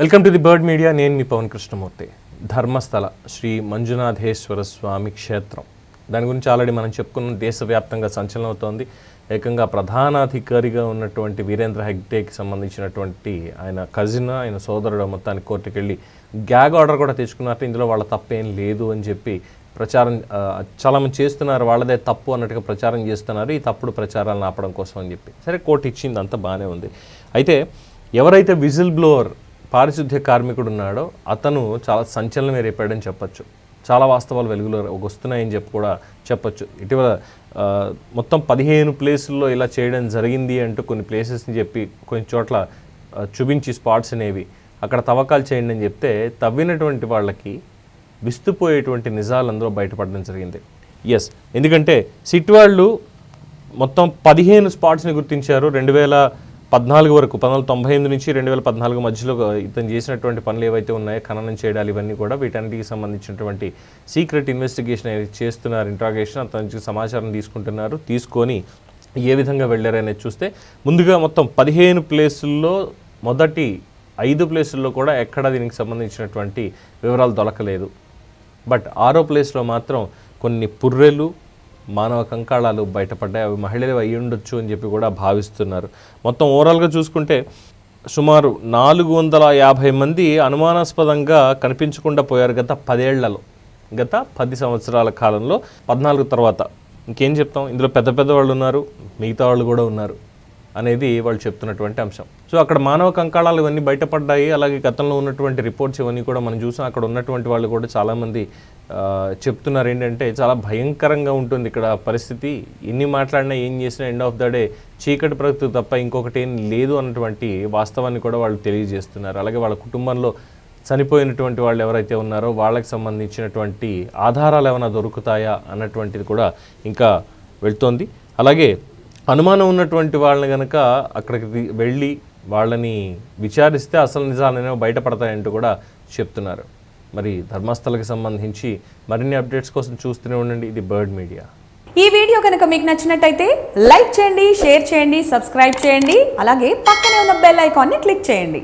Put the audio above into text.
Welcome to the bird media. నేను మీ పవన్ కృష్ణమూర్తి. ధర్మస్థల శ్రీ మంజునాథేశ్వర స్వామి క్షేత్రం. దాని గురించి ఆల్రెడీ మనం చెప్పుకున్న దేశవ్యాప్తంగా సంచలనం అవుతోంది ఏకంగా ప్రధానాధికారిగా ఉన్నటువంటి వీరేంద్ర హెగ్డేకి సంబంధించినటువంటి ఆయన కజిన్ ఆయన సోదరుడు మొత్తానికి కోర్టుకు వెళ్ళి గ్యాగ్ ఆర్డర్ కూడా తెచ్చుకున్నారు. ఇందులో వాళ్ళ తప్పేం లేదు అని చెప్పి ప్రచారం చలం చేస్తున్నారు. వాళ్ళదే తప్పు అన్నట్టుగా ప్రచారం చేస్తున్నారు. ఈ తప్పుడు ప్రచారాలను ఆపడం కోసం అని చెప్పి. సరే కోర్టు ఇచ్చింది అంతా బాగానే ఉంది. అయితే ఎవరైతే విజిల్ బ్లోవర్ పారిశుద్ధ్య కార్మికుడు ఉన్నాడో అతను చాలా సంచలనమే రేపాడని చెప్పొచ్చు. చాలా వాస్తవాలు వెలుగులో వస్తున్నాయని చెప్పి కూడా చెప్పొచ్చు. ఇటీవల మొత్తం పదిహేను ప్లేసుల్లో ఇలా చేయడం జరిగింది అంటూ కొన్ని ప్లేసెస్ని చెప్పి కొన్ని చోట్ల చూపించి స్పాట్స్ అనేవి అక్కడ తవ్వకాలు చేయండి అని చెప్తే తవ్వినటువంటి వాళ్ళకి విస్తుపోయేటువంటి నిజాలు అందులో బయటపడడం జరిగింది. ఎస్ ఎందుకంటే సిట్ వాళ్ళు మొత్తం పదిహేను స్పాట్స్ని గుర్తించారు. రెండు వేల పద్నాలుగు వరకు పంతొమ్మిది తొంభై ఎనిమిది నుంచి రెండు వేల పద్నాలుగు మధ్యలో ఇతను చేసినటువంటి పనులు ఏవైతే ఉన్నాయో ఖననం చేయడాలు ఇవన్నీ కూడా వీటన్నిటికి సంబంధించినటువంటి సీక్రెట్ ఇన్వెస్టిగేషన్ అనేది చేస్తున్నారు ఇంట్రాగేషన్ అతని నుంచి సమాచారం తీసుకుంటున్నారు. తీసుకొని ఏ విధంగా వెళ్ళారనేది చూస్తే ముందుగా మొత్తం పదిహేను ప్లేసుల్లో మొదటి ఐదు ప్లేసుల్లో కూడా ఎక్కడ దీనికి సంబంధించినటువంటి వివరాలు దొరకలేదు. బట్ ఆరో ప్లేస్లో మాత్రం కొన్ని పుర్రెలు మానవ కంకాళాలు బయటపడ్డాయి అవి మహిళలు అయి ఉండొచ్చు అని చెప్పి కూడా భావిస్తున్నారు. మొత్తం ఓవరాల్గా చూసుకుంటే సుమారు నాలుగు వందల యాభై మంది అనుమానాస్పదంగా కనిపించకుండా పోయారు గత పదేళ్ళలో. గత పది సంవత్సరాల కాలంలో పద్నాలుగు తర్వాత. ఇంకేం చెప్తాం? ఇందులో పెద్ద పెద్ద వాళ్ళు ఉన్నారు మిగతా వాళ్ళు కూడా ఉన్నారు. అనేది వాళ్ళు చెప్తున్నటువంటి అంశం. సో అక్కడ మానవ కంకాళాలు ఇవన్నీ బయటపడ్డాయి. అలాగే గతంలో ఉన్నటువంటి రిపోర్ట్స్ ఇవన్నీ కూడా మనం చూసాం. అక్కడ ఉన్నటువంటి వాళ్ళు కూడా చాలామంది చెప్తున్నారు ఏంటంటే చాలా భయంకరంగా ఉంటుంది ఇక్కడ పరిస్థితి. ఎన్ని మాట్లాడినా ఏం చేసినా ఎండ్ ఆఫ్ ద డే చీకటి ప్రకృతి తప్ప ఇంకొకటి ఏం లేదు అన్నటువంటి వాస్తవాన్ని కూడా వాళ్ళు తెలియజేస్తున్నారు. అలాగే వాళ్ళ కుటుంబంలో చనిపోయినటువంటి వాళ్ళు ఎవరైతే ఉన్నారో వాళ్ళకి సంబంధించినటువంటి ఆధారాలు ఏమైనా దొరుకుతాయా అన్నటువంటిది కూడా ఇంకా వెళ్తోంది. అలాగే అనుమానం ఉన్నటువంటి వాళ్ళని కనుక అక్కడికి వెళ్ళి వాళ్ళని విచారిస్తే అసలు నిజాలనేవి బయటపడతాయంటూ కూడా చెప్తున్నారు. మరి ధర్మస్థలకి సంబంధించి మరిన్ని అప్డేట్స్ కోసం చూస్తూనే ఉండండి. ఇది బర్డ్ మీడియా. ఈ వీడియో కనుక మీకు నచ్చినట్టయితే లైక్ చేయండి షేర్ చేయండి సబ్స్క్రైబ్ చేయండి అలాగే పక్కనే ఉన్న బెల్ ఐకాన్ని క్లిక్ చేయండి.